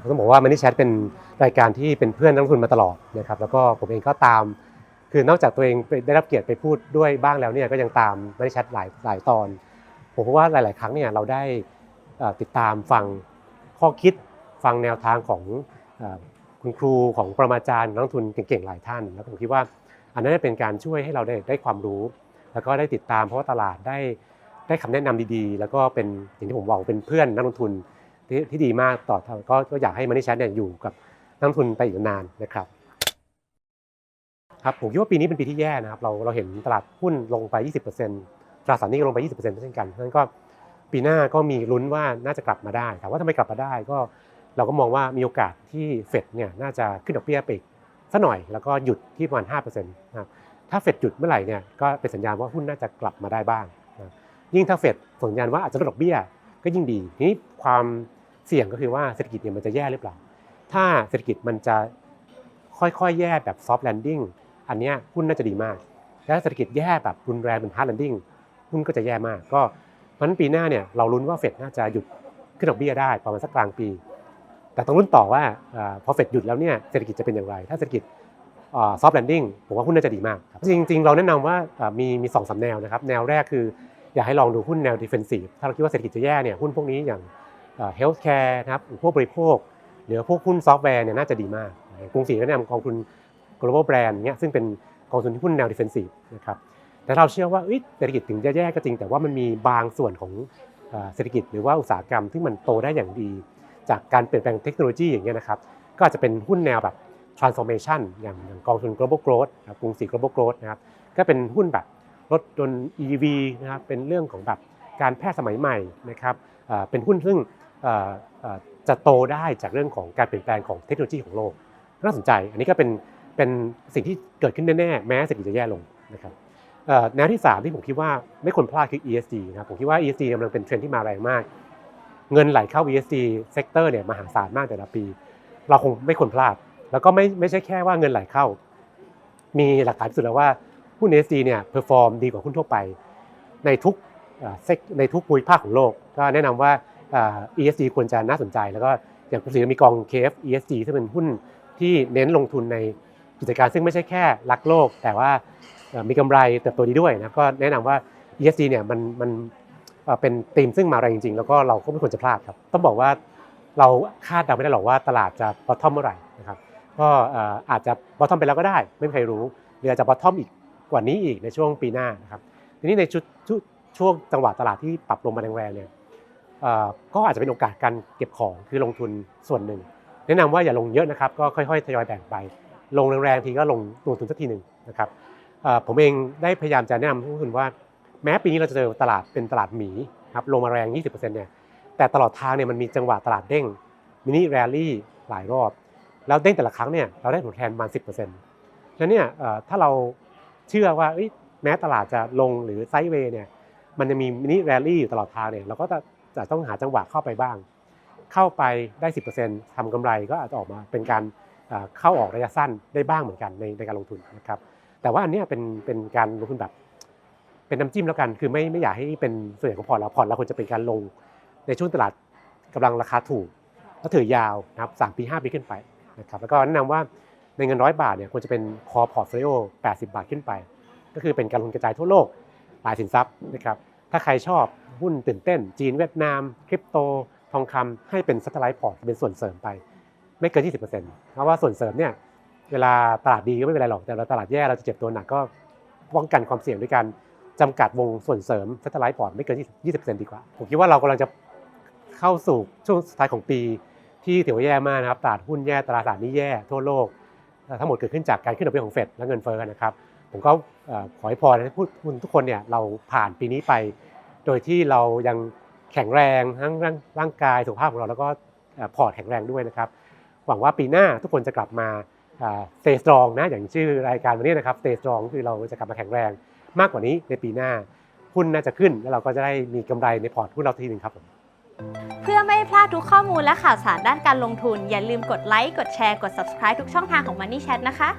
ครับต้องบอกว่า Money Chat เป็นรายการที่เป็นเพื่อนนักลงทุนมาตลอดนะครับแล้วก็ผมเองก็ตาม คือนอกจากตัวเองได้รับเกียรติไปพูดด้วยบ้างแล้วเนี่ยก็ยังตาม Money Chat หลายหลายตอน ผมพราะว่าหลาย ๆ ครั้งเนี่ยเราได้ติดตามฟังข้อคิดฟังแนวทางของคุณครูของปรมาจารย์นักลงทุนเก่งๆหลายท่าน แล้วผมคิดว่า อันนั้นเป็นการช่วยให้เราได้ได้ความรู้ แล้วก็ได้ติดตามเพราะว่าตลาดได้ได้คำแนะนำดีๆ แล้วก็เป็นอย่างที่ผมบอกเป็นเพื่อนนักลงทุน ที่ที่ดีมากต่อก็ก็อยากให้ Money Chat เนี่ยอยู่กับนักทุนไปอีกนานนะครับครับผมคิดว่าปีนี้เป็นปีที่แย่นะครับเราเราเห็นตลาดหุ้นลงไป 20%ตราสารหนี้ก็ลงไป 20%เช่นกันเพราะฉะนั้นก็ปีหน้าก็มีลุ้นว่าน่าจะกลับมาได้ถามว่าทำไมกลับมาได้ก็เราก็มองว่ามีโอกาสที่เฟดเนี่ยน่าจะขึ้นดอกเบี้ยไปอีกสักหน่อยแล้วก็หยุดที่ประมาณ5%นะครับถ้าเฟดหยุดเมื่อไหร่เนี่ยก็เป็นสัญญาณว่าหุ้นน่าจะกลับมาได้บ้างนะยิ่งถ้าเฟดสัญญาณว่าอาจจะลดดอกเบี้ยก็ยิ่งดีทีนี้ความ เสี่ยงก็คือว่าเศรษฐกิจเนี่ยมันจะแย่หรือเปล่า ถ้าเศรษฐกิจมันจะค่อยๆ แย่แบบ soft landing อันเนี้ยหุ้นน่าจะดีมาก และเศรษฐกิจแย่แบบรุนแรงเป็น hard landing หุ้นก็จะแย่มาก ก็เพราะนั้นปีหน้าเนี่ยเราลุ้นว่าเฟดน่าจะหยุดขึ้นดอกเบี้ยได้ประมาณสักกลางปี แต่ต้องลุ้นต่อว่าพอเฟดหยุดแล้วเนี่ยเศรษฐกิจจะเป็นอย่างไร ถ้าเศรษฐกิจซอฟต์แลนดิ้งผมว่าหุ้นน่าจะดีมากครับจริงๆ เราแนะนำว่ามีมีสองสามแนวนะครับ แนวแรกคือ อยากให้ลองดูหุ้นแนว defensive ถ้าเราคิดว่าเศรษฐกิจจะแย่เนี่ยหุ้นพวกนี้อย่าง เฮลท์แคร์นะครับพวกบริโภค หรือพวกหุ้นซอฟต์แวร์เนี่ยน่าจะดีมาก กรุงศรีก็แนะนำกองทุน global brand เนี่ยซึ่งเป็นกองทุนที่หุ้นแนว defensive นะครับแต่เราเชื่อว่าเศรษฐกิจถึงจะแย่ก็จริง แต่ว่ามันมีบางส่วนของเศรษฐกิจหรือว่าอุตสาหกรรมที่มันโตได้อย่างดี จากการเปลี่ยนแปลงเทคโนโลยีอย่างเงี้ยนะครับก็อาจจะเป็นหุ้นแนวแบบ transformation อย่างอย่างกองทุน global growth กรุงศรี global growth นะครับก็เป็นหุ้นแบบรถยนต์ EV นะครับเป็นเรื่องของแบบการแพทย์สมัยใหม่นะครับเป็นหุ้นซึ่ง จะโตได้จากเรื่องของการเปลี่ยนแปลงของเทคโนโลยีของโลกน่าสนใจ อันนี้ก็เป็นเป็นสิ่งที่เกิดขึ้นแน่ๆแม้เศรษฐกิจจะแย่ลงนะครับแนวที่ 3 ที่ผมคิดว่าไม่ควรพลาดคือ ESG นะครับผมคิดว่า ESG กำลังเป็นเทรนด์ที่มาแรงมาก เงินไหลเข้า ESG เซกเตอร์เนี่ยมหาศาลมากแต่ละปี เราคงไม่ควรพลาด แล้วก็ไม่ไม่ใช่แค่ว่าเงินไหลเข้า มีหลักฐานพิสุดแล้วว่าหุ้น ESG เนี่ยเพอร์ฟอร์มดีกว่าหุ้นทั่วไป ในทุกในทุกภูมิภาคของโลก ก็แนะนำว่า ESG ควรจะน่าสนใจ แล้วก็อย่างคุณศรีมีกอง KF ESG ซึ่งเป็นหุ้นที่เน้นลงทุนในกิจการซึ่งไม่ใช่แค่รักโลก แต่ว่ามีกำไรเติบโตดีด้วยนะก็แนะนำว่า ESG เนี่ยมันมันเป็นธีมซึ่งมาแรงจริงๆ แล้วก็เราก็ไม่ควรจะพลาดครับ ต้องบอกว่าเราคาดเดาไม่ได้หรอกว่าตลาดจะ bottom เมื่อไหร่นะครับก็อาจจะ bottom ไปแล้วก็ได้ ไม่มีใครรู้หรืออาจจะ bottom อีกกว่านี้อีกในช่วงปีหน้านะครับทีนี้ในชุดชุดช่วงจังหวะตลาดที่ปรับลงมาแรงๆเนี่ย ก็อาจจะเป็นโอกาสการเก็บของคือลงทุนส่วนหนึ่ง แนะนำว่าอย่าลงเยอะนะครับ ก็ค่อยๆทยอยแบ่งไป ลงแรงๆทีก็ลงลงทุนสักทีหนึ่งนะครับผมเองได้พยายามจะแนะนำทุกคนว่า แม้ปีนี้เราจะเจอตลาดเป็นตลาดหมีครับลงมาแรง 20%เนี่ยแต่ตลอดทางเนี่ยมันมีจังหวะตลาดเด้งมินิแรลลี่หลายรอบ แล้วเด้งแต่ละครั้งเนี่ยเราได้ผลแทนประมาณ10%แล้วเนี่ยเอ่อถ้าเราเชื่อว่าแม้ตลาดจะลงหรือไซด์เวย์เนี่ยมันจะมีมินิแรลลี่อยู่ตลอดทางเนี่ยเราก็จะ จะต้องหาจังหวะเข้าไปบ้าง เข้าไปได้ 10%ทำกำไรก็อาจจะออกมาเป็นการเข้าออกระยะสั้นได้บ้างเหมือนกันในในการลงทุนนะครับแต่ว่าอันนี้เป็นเป็นการลงทุนแบบ เป็นน้ำจิ้มแล้วกันคือไม่ไม่อยากให้เป็นส่วนใหญ่ของพอร์ตเราพอร์ตเราควรจะเป็นการลงในช่วงตลาดกำลังราคาถูกแล้วถือยาวนะครับสามปีห้าปีขึ้นไปนะครับแล้วก็แนะนำว่าในเงินร้อยบาทเนี่ยควรจะเป็นคอพอร์ตโฟลิโอ80 บาทขึ้นไป ก็คือเป็นการลงกระจายทั่วโลกหลายสินทรัพย์นะครับ ถ้าใครชอบหุ้นตื่นเต้น จีนเวียดนาม คริปโต ทองคำให้เป็นซัตไลท์พอร์ตเป็นส่วนเสริมไป ไม่เกิน 20%เพราะว่าส่วนเสริมเนี่ยเวลาตลาดดีก็ไม่เป็นไรหรอก แต่เวลาตลาดแย่เราจะเจ็บตัวหนักก็ป้องกันความเสี่ยงด้วยการจำกัดวงส่วนเสริมซัตไลท์พอร์ตไม่เกิน 20%ดีกว่า ผมคิดว่าเรากำลังจะเข้าสู่ช่วงสุดท้ายของปีที่ถือว่าแย่มากนะครับตลาดหุ้นแย่ตลาดสารนี้แย่ทั่วโลก ทั้งหมดเกิดขึ้นจากการขึ้นดอกเบี้ยของเฟดและเงินเฟ้อนะครับ ผมก็ขอให้พรให้ผู้คุณทุกคนเนี่ยเราผ่านปีนี้ไป โดยที่เรายังแข็งแรงทั้งร่างกายสุขภาพของเราแล้วก็พอร์ตแข็งแรงด้วยนะครับ หวังว่าปีหน้าทุกคนจะกลับมาเอ่อ stay strong นะอย่างชื่อรายการวันนี้นะครับ stay strong คือเราจะกลับมาแข็งแรงมากกว่านี้ในปีหน้าหุ้นน่าจะขึ้นแล้วเราก็จะได้มีกำไรในพอร์ตหุ้นเราทีหนึ่งครับผมเพื่อไม่พลาดทุกข้อมูลและข่าวสารด้านการลงทุน อย่าลืมกดไลค์กดแชร์กด subscribe ทุกช่องทางของ Money Chat นะคะ